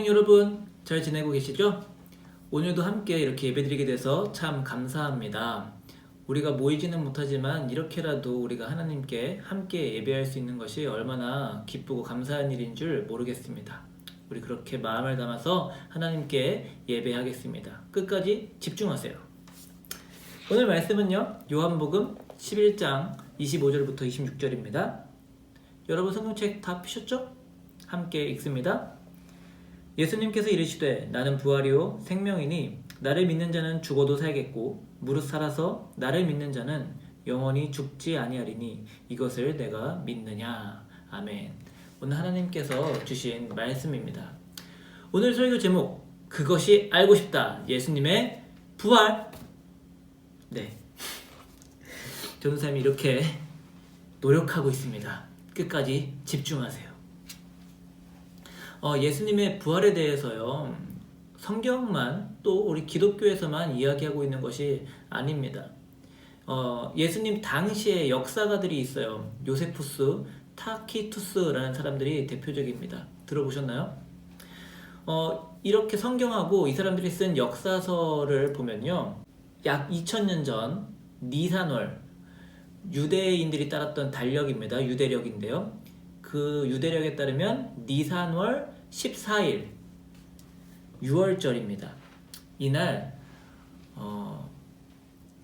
안녕 여러분 잘 지내고 계시죠? 오늘도 함께 이렇게 예배드리게 돼서 참 감사합니다. 우리가 모이지는 못하지만 이렇게라도 우리가 하나님께 함께 예배할 수 있는 것이 얼마나 기쁘고 감사한 일인 줄 모르겠습니다. 우리 그렇게 마음을 담아서 하나님께 예배하겠습니다. 끝까지 집중하세요. 오늘 말씀은요. 요한복음 11장 25절부터 26절입니다. 여러분 성경책 다 피셨죠? 함께 읽습니다. 예수님께서 이르시되 나는 부활이요 생명이니 나를 믿는 자는 죽어도 살겠고 무릇 살아서 나를 믿는 자는 영원히 죽지 아니하리니 이것을 내가 믿느냐. 아멘. 오늘 하나님께서 주신 말씀입니다. 오늘 설교 제목 그것이 알고 싶다. 예수님의 부활. 네. 전도사님이 이렇게 노력하고 있습니다. 끝까지 집중하세요 어, 예수님의 부활에 대해서요, 성경만 또 우리 기독교에서만 이야기하고 있는 것이 아닙니다. 어, 예수님 당시에 역사가들이 있어요. 요세푸스, 타키투스라는 사람들이 대표적입니다. 들어보셨나요? 어, 이렇게 성경하고 이 사람들이 쓴 역사서를 보면요. 약 2000년 전 니산월 유대인들이 따랐던 달력입니다. 유대력인데요. 그 유대력에 따르면 니산월 14일 6월절입니다. 이날 어,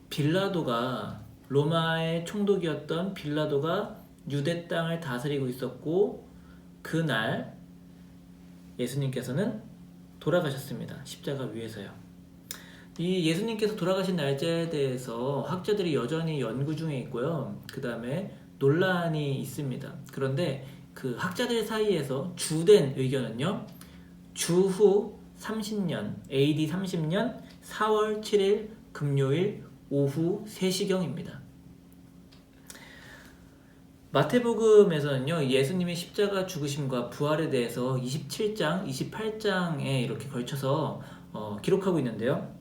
빌라도가 로마의 총독이었던 빌라도가 유대 땅을 다스리고 있었고 그날 예수님께서는 돌아가셨습니다. 십자가 위에서요. 이 예수님께서 돌아가신 날짜에 대해서 학자들이 여전히 연구 중에 있고요. 그 다음에 논란이 있습니다. 그런데 그 학자들 사이에서 주된 의견은요. 주후 30년, AD 30년 4월 7일 금요일 오후 3시경입니다. 마태복음에서는요, 예수님의 십자가 죽으심과 부활에 대해서 27장, 28장에 이렇게 걸쳐서 어, 기록하고 있는데요.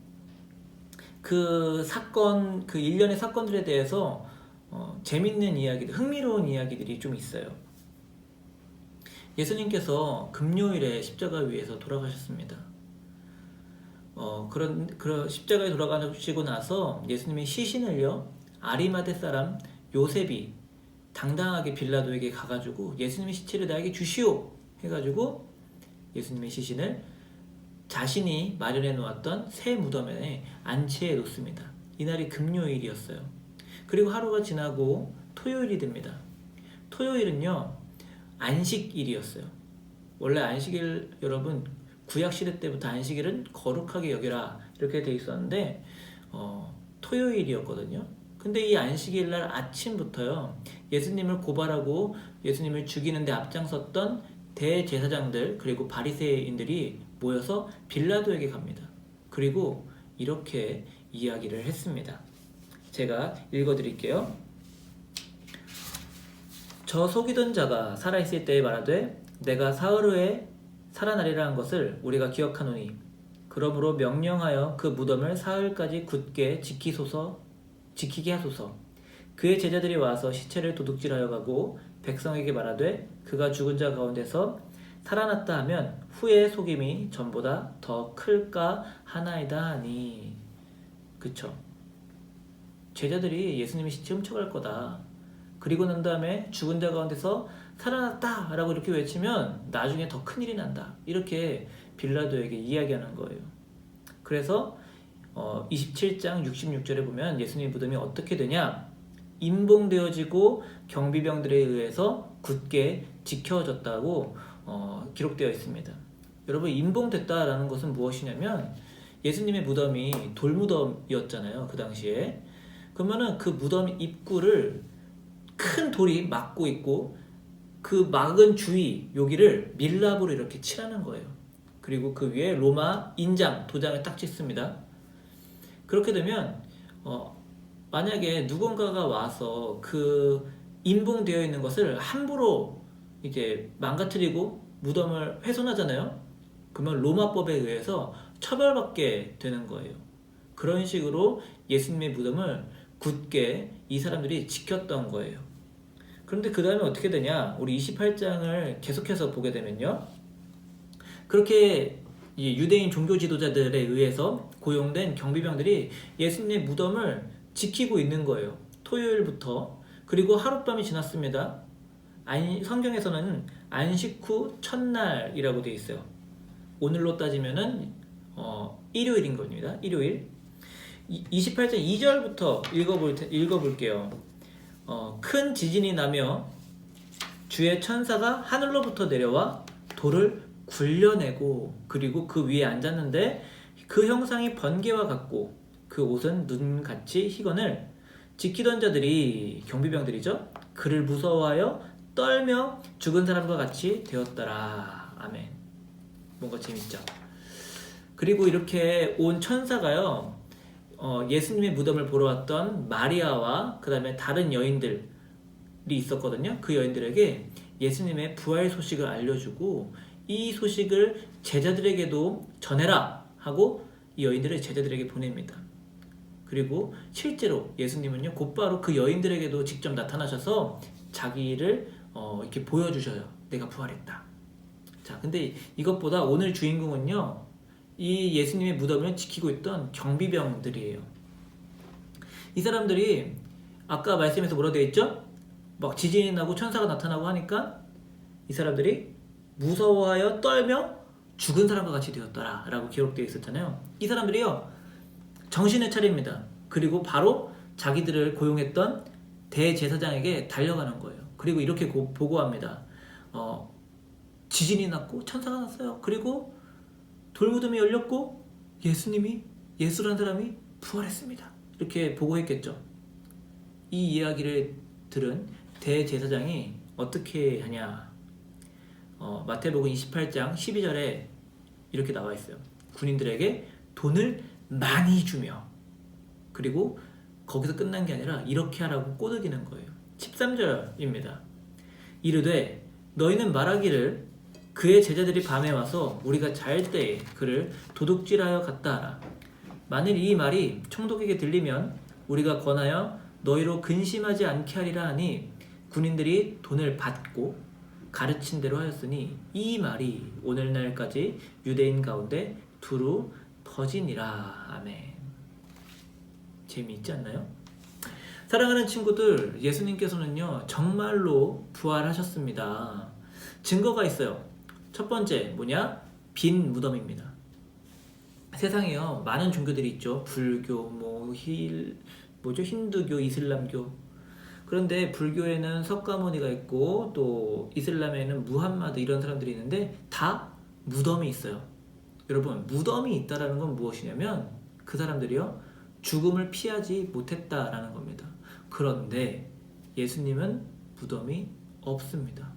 그 사건, 그 일련의 사건들에 대해서 어, 재밌는 이야기들, 흥미로운 이야기들이 좀 있어요. 예수님께서 금요일에 십자가 위에서 돌아가셨습니다. 어, 그런, 그런 십자가에 돌아가시고 나서 예수님의 시신을요, 아리마대 사람 요셉이 당당하게 빌라도에게 가가지고 예수님의 시체를 나에게 주시오! 해가지고 예수님의 시신을 자신이 마련해 놓았던 새 무덤에 안치해 놓습니다. 이날이 금요일이었어요. 그리고 하루가 지나고 토요일이 됩니다. 토요일은요, 안식일이었어요. 원래 안식일 여러분 구약 시대 때부터 안식일은 거룩하게 여겨라 이렇게 돼 있었는데 어, 토요일이었거든요. 근데 이 안식일 날 아침부터요 예수님을 고발하고 예수님을 죽이는데 앞장섰던 대제사장들 그리고 바리새인들이 모여서 빌라도에게 갑니다. 그리고 이렇게 이야기를 했습니다. 제가 읽어드릴게요. 저 속이던 자가 살아있을 때에 말하되 내가 사흘 후에 살아나리라 한 것을 우리가 기억하노니. 그러므로 명령하여 그 무덤을 사흘까지 굳게 지키소서 지키게 하소서. 그의 제자들이 와서 시체를 도둑질하여 가고 백성에게 말하되 그가 죽은 자 가운데서 살아났다 하면 후의 속임이 전보다 더 클까 하나이다 하니. 그쵸? 제자들이 예수님의 시체 훔쳐갈 거다 그리고 난 다음에 죽은 자 가운데서 살아났다 라고 이렇게 외치면 나중에 더 큰일이 난다. 이렇게 빌라도에게 이야기하는 거예요. 그래서 어, 27장 66절에 보면 예수님 무덤이 어떻게 되냐? 임봉되어지고 경비병들에 의해서 굳게 지켜졌다고 어, 기록되어 있습니다. 여러분 임봉됐다라는 것은 무엇이냐면 예수님의 무덤이 돌무덤이었잖아요 그 당시에. 그러면은 그 무덤 입구를 큰 돌이 막고 있고 그 막은 주위 여기를 밀랍으로 이렇게 칠하는 거예요. 그리고 그 위에 로마 인장 도장을 딱 찍습니다. 그렇게 되면 어, 만약에 누군가가 와서 그 인봉되어 있는 것을 함부로 이제 망가뜨리고 무덤을 훼손하잖아요. 그러면 로마법에 의해서 처벌받게 되는 거예요. 그런 식으로 예수님의 무덤을 굳게 이 사람들이 지켰던 거예요. 그런데 그 다음에 어떻게 되냐? 우리 28장을 계속해서 보게 되면요. 그렇게 이 유대인 종교 지도자들에 의해서 고용된 경비병들이 예수님의 무덤을 지키고 있는 거예요. 토요일부터 그리고 하룻밤이 지났습니다. 안- 성경에서는 안식 후 첫날이라고 되어 있어요. 오늘로 따지면은 어, 일요일인 겁니다. 일요일. 28장 2절부터 읽어볼 테- 읽어볼게요. 어, 큰 지진이 나며 주의 천사가 하늘로부터 내려와 돌을 굴려내고 그리고 그 위에 앉았는데 그 형상이 번개와 같고 그 옷은 눈같이 희건을 지키던 자들이 경비병들이죠. 그를 무서워하여 떨며 죽은 사람과 같이 되었더라. 아멘. 뭔가 재밌죠. 그리고 이렇게 온 천사가요. 어, 예수님의 무덤을 보러 왔던 마리아와 그 다음에 다른 여인들이 있었거든요. 그 여인들에게 예수님의 부활 소식을 알려주고 이 소식을 제자들에게도 전해라 하고 이 여인들을 제자들에게 보냅니다. 그리고 실제로 예수님은요 곧바로 그 여인들에게도 직접 나타나셔서 자기를 어, 이렇게 보여주셔요. 내가 부활했다. 자, 근데 이것보다 오늘 주인공은요 이 예수님의 무덤을 지키고 있던 경비병들이에요. 이 사람들이 아까 말씀에서 뭐라 되어 있죠? 막 지진이 나고 천사가 나타나고 하니까 이 사람들이 무서워하여 떨며 죽은 사람과 같이 되었더라 라고 기록되어 있었잖아요. 이 사람들이요 정신을 차립니다. 그리고 바로 자기들을 고용했던 대제사장에게 달려가는 거예요. 그리고 이렇게 고- 보고합니다. 어, 지진이 났고 천사가 났어요. 그리고 돌무덤이 열렸고 예수님이 예수라는 사람이 부활했습니다. 이렇게 보고했겠죠. 이 이야기를 들은 대제사장이 어떻게 하냐? 어, 마태복음 28장 12절에 이렇게 나와 있어요. 군인들에게 돈을 많이 주며 그리고 거기서 끝난 게 아니라 이렇게 하라고 꼬드기는 거예요. 13절입니다. 이르되 너희는 말하기를 그의 제자들이 밤에 와서 우리가 잘 때에 그를 도둑질하여 갔다 하라. 만일 이 말이 총독에게 들리면 우리가 권하여 너희로 근심하지 않게 하리라 하니 군인들이 돈을 받고 가르친 대로 하였으니 이 말이 오늘날까지 유대인 가운데 두루 퍼지니라. 아멘. 재미있지 않나요? 사랑하는 친구들, 예수님께서는요, 정말로 부활하셨습니다. 증거가 있어요. 첫 번째, 뭐냐? 빈 무덤입니다. 세상에요, 많은 종교들이 있죠. 불교, 뭐, 힐, 뭐죠? 힌두교, 이슬람교. 그런데 불교에는 석가모니가 있고, 또 이슬람에는 무함마드 이런 사람들이 있는데, 다 무덤이 있어요. 여러분, 무덤이 있다라는 건 무엇이냐면, 그 사람들이요, 죽음을 피하지 못했다라는 겁니다. 그런데 예수님은 무덤이 없습니다.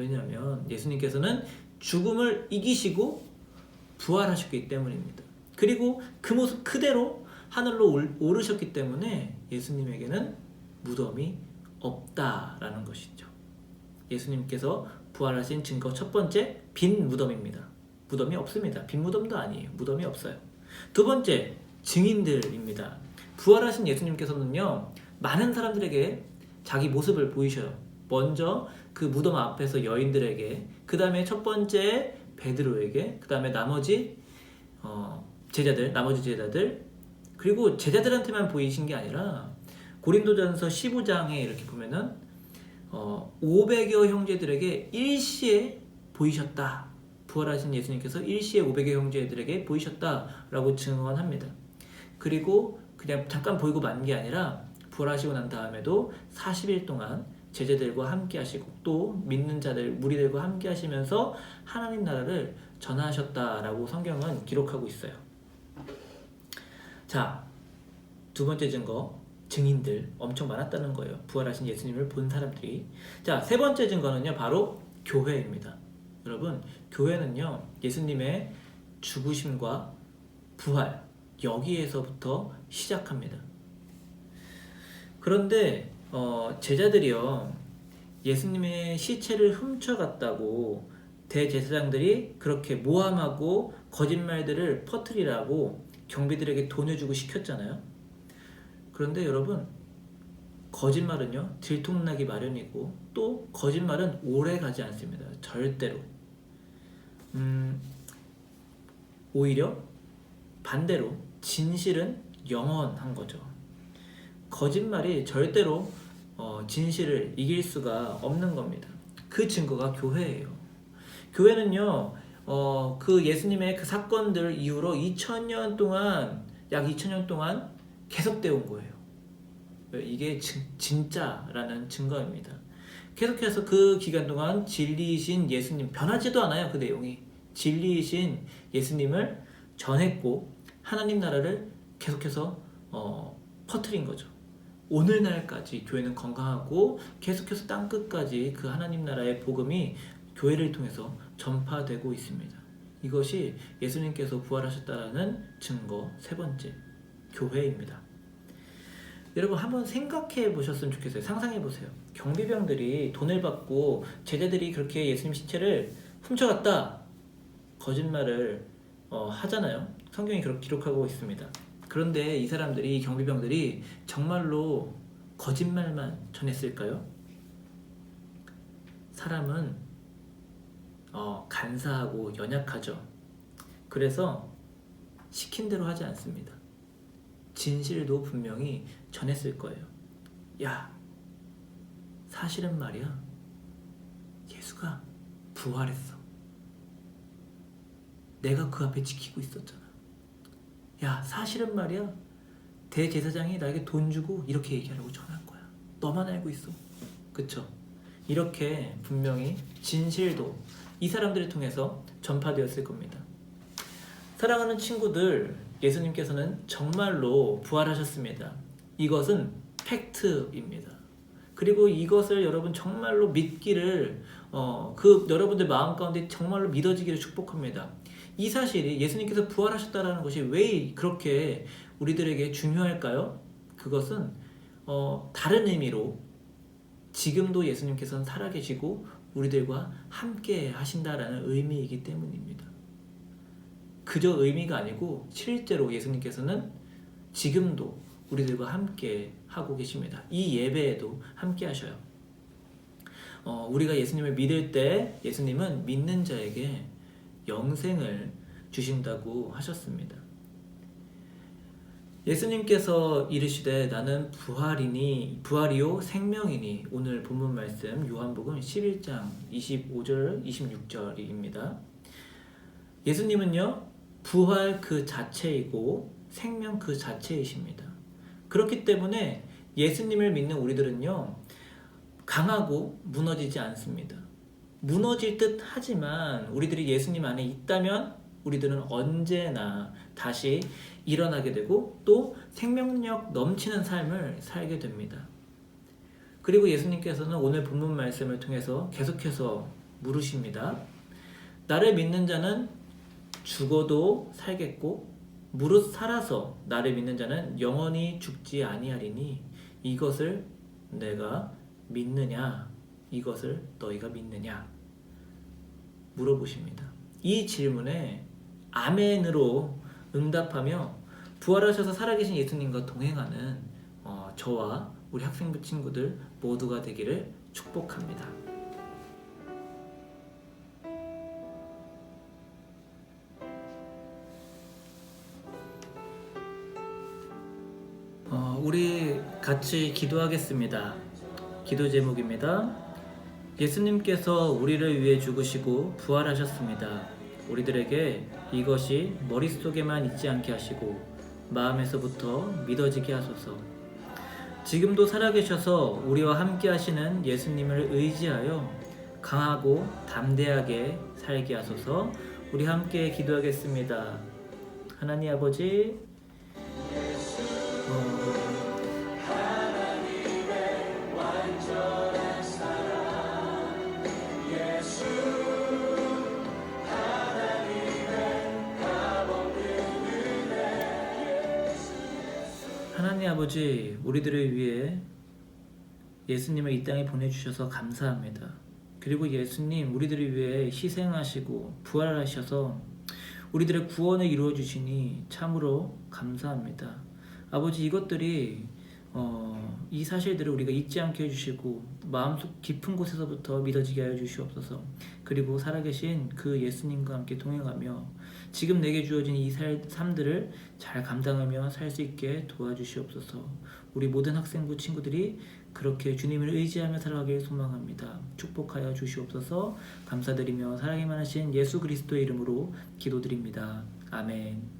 왜냐하면 예수님께서는 죽음을 이기시고 부활하셨기 때문입니다. 그리고 그 모습 그대로 하늘로 올- 오르셨기 때문에 예수님에게는 무덤이 없다라는 것이죠. 예수님께서 부활하신 증거 첫 번째 빈 무덤입니다. 무덤이 없습니다. 빈 무덤도 아니에요. 무덤이 없어요. 두 번째 증인들입니다. 부활하신 예수님께서는요 많은 사람들에게 자기 모습을 보이셔요. 먼저 그 무덤 앞에서 여인들에게, 그 다음에 첫 번째 베드로에게, 그 다음에 나머지 어, 제자들, 나머지 제자들, 그리고 제자들한테만 보이신 게 아니라 고린도전서 15장에 이렇게 보면은 어, 500여 형제들에게 일시에 보이셨다. 부활하신 예수님께서 일시에 500여 형제들에게 보이셨다라고 증언합니다. 그리고 그냥 잠깐 보이고 만 게 아니라 부활하시고 난 다음에도 40일 동안 제자들과 함께 하시고 또 믿는 자들 무리들과 함께 하시면서 하나님 나라를 전하셨다라고 성경은 기록하고 있어요. 자, 두 번째 증거 증인들 엄청 많았다는 거예요. 부활하신 예수님을 본 사람들이. 자, 세 번째 증거는요. 바로 교회입니다. 여러분, 교회는요. 예수님의 죽으심과 부활 여기에서부터 시작합니다. 그런데 어, 제자들이요 예수님의 시체를 훔쳐갔다고 대제사장들이 그렇게 모함하고 거짓말들을 퍼뜨리라고 경비들에게 돈을 주고 시켰잖아요. 그런데 여러분 거짓말은요 들통나기 마련이고 또 거짓말은 오래 가지 않습니다. 절대로 음, 오히려 반대로 진실은 영원한 거죠. 거짓말이 절대로 어, 진실을 이길 수가 없는 겁니다. 그 증거가 교회예요. 교회는요, 어, 그 예수님의 그 사건들 이후로 2000년 동안, 약 2000년 동안 계속되어 온 거예요. 이게 진, 진짜라는 증거입니다. 계속해서 그 기간 동안 진리이신 예수님, 변하지도 않아요, 그 내용이. 진리이신 예수님을 전했고, 하나님 나라를 계속해서 어, 퍼뜨린 거죠. 오늘날까지 교회는 건강하고 계속해서 땅 끝까지 그 하나님 나라의 복음이 교회를 통해서 전파되고 있습니다. 이것이 예수님께서 부활하셨다라는 증거 세 번째 교회입니다. 여러분 한번 생각해 보셨으면 좋겠어요. 상상해 보세요. 경비병들이 돈을 받고 제자들이 그렇게 예수님 시체를 훔쳐갔다 거짓말을 어, 하잖아요. 성경이 그렇게 기록하고 있습니다. 그런데 이 사람들이 이 경비병들이 정말로 거짓말만 전했을까요? 사람은 어, 간사하고 연약하죠. 그래서 시킨 대로 하지 않습니다. 진실도 분명히 전했을 거예요. 야, 사실은 말이야. 예수가 부활했어. 내가 그 앞에 지키고 있었잖아. 야, 사실은 말이야. 대제사장이 나에게 돈 주고 이렇게 얘기하려고 전화한 거야. 너만 알고 있어. 그쵸? 이렇게 분명히 진실도 이 사람들을 통해서 전파되었을 겁니다. 사랑하는 친구들, 예수님께서는 정말로 부활하셨습니다. 이것은 팩트입니다. 그리고 이것을 여러분 정말로 믿기를 어, 그 여러분들 마음 가운데 정말로 믿어지기를 축복합니다. 이 사실이 예수님께서 부활하셨다라는 것이 왜 그렇게 우리들에게 중요할까요? 그것은 어, 다른 의미로 지금도 예수님께서는 살아계시고 우리들과 함께 하신다라는 의미이기 때문입니다. 그저 의미가 아니고 실제로 예수님께서는 지금도 우리들과 함께 하고 계십니다. 이 예배에도 함께 하셔요. 어, 우리가 예수님을 믿을 때 예수님은 믿는 자에게 영생을 주신다고 하셨습니다. 예수님께서 이르시되 나는 부활이니 부활이요 생명이니 오늘 본문 말씀 요한복음 11장 25절 26절입니다. 예수님은요 부활 그 자체이고 생명 그 자체이십니다. 그렇기 때문에 예수님을 믿는 우리들은요 강하고 무너지지 않습니다. 무너질 듯 하지만 우리들이 예수님 안에 있다면 우리들은 언제나 다시 일어나게 되고 또 생명력 넘치는 삶을 살게 됩니다. 그리고 예수님께서는 오늘 본문 말씀을 통해서 계속해서 물으십니다. 나를 믿는 자는 죽어도 살겠고 무릇 살아서 나를 믿는 자는 영원히 죽지 아니하리니 이것을 내가 믿느냐 이것을 너희가 믿느냐 물어보십니다. 이 질문에 아멘으로 응답하며 부활하셔서 살아계신 예수님과 동행하는 어, 저와 우리 학생부 친구들 모두가 되기를 축복합니다. 어, 우리 같이 기도하겠습니다. 기도 제목입니다. 예수님께서 우리를 위해 죽으시고 부활하셨습니다. 우리들에게 이것이 머릿속에만 있지 않게 하시고 마음에서부터 믿어지게 하소서. 지금도 살아계셔서 우리와 함께 하시는 예수님을 의지하여 강하고 담대하게 살게 하소서. 우리 함께 기도하겠습니다. 하나님 아버지, 하나님 아버지, 우리들을 위해 예수님을 이 땅에 보내주셔서 감사합니다. 그리고 예수님, 우리들을 위해 희생하시고 부활하셔서 우리들의 구원을 이루어 주시니 참으로 감사합니다. 아버지, 이것들이 어, 이 사실들을 우리가 잊지 않게 해주시고 마음속 깊은 곳에서부터 믿어지게 하여 주시옵소서. 그리고 살아계신 그 예수님과 함께 동행하며 지금 내게 주어진 이 살- 삶들을 잘 감당하며 살 수 있게 도와주시옵소서. 우리 모든 학생부 친구들이 그렇게 주님을 의지하며 살아가길 소망합니다. 축복하여 주시옵소서. 감사드리며 사랑이 많으신 예수 그리스도의 이름으로 기도드립니다. 아멘.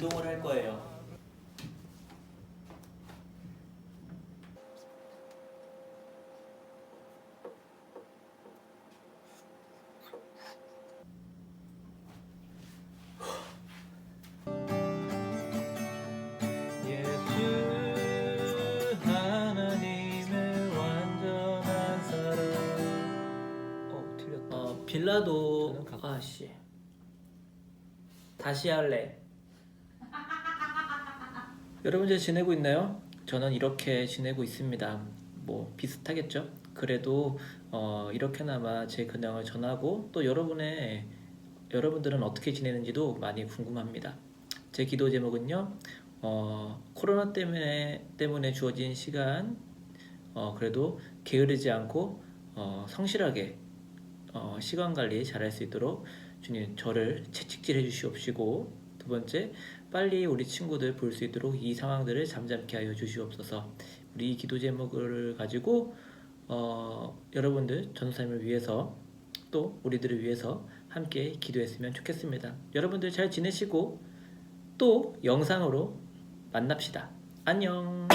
운동을 할 거예요. 어. 어 빌라도 아씨 다시 할래. 여러분 잘 지내고 있나요? 저는 이렇게 지내고 있습니다. 뭐 비슷하겠죠? 그래도 어, 이렇게나마 제 근황을 전하고 또 여러분의 여러분들은 어떻게 지내는지도 많이 궁금합니다. 제 기도 제목은요. 어, 코로나 때문에 때문에 주어진 시간 어, 그래도 게으르지 않고 어, 성실하게 어, 시간 관리 잘할 수 있도록 주님 저를 채찍질해 주시옵시고 두 번째 빨리 우리 친구들 볼 수 있도록 이 상황들을 잠잠케 하여 주시옵소서. 우리 이 기도 제목을 가지고 어, 여러분들 전도사님을 위해서 또 우리들을 위해서 함께 기도했으면 좋겠습니다. 여러분들 잘 지내시고 또 영상으로 만납시다. 안녕.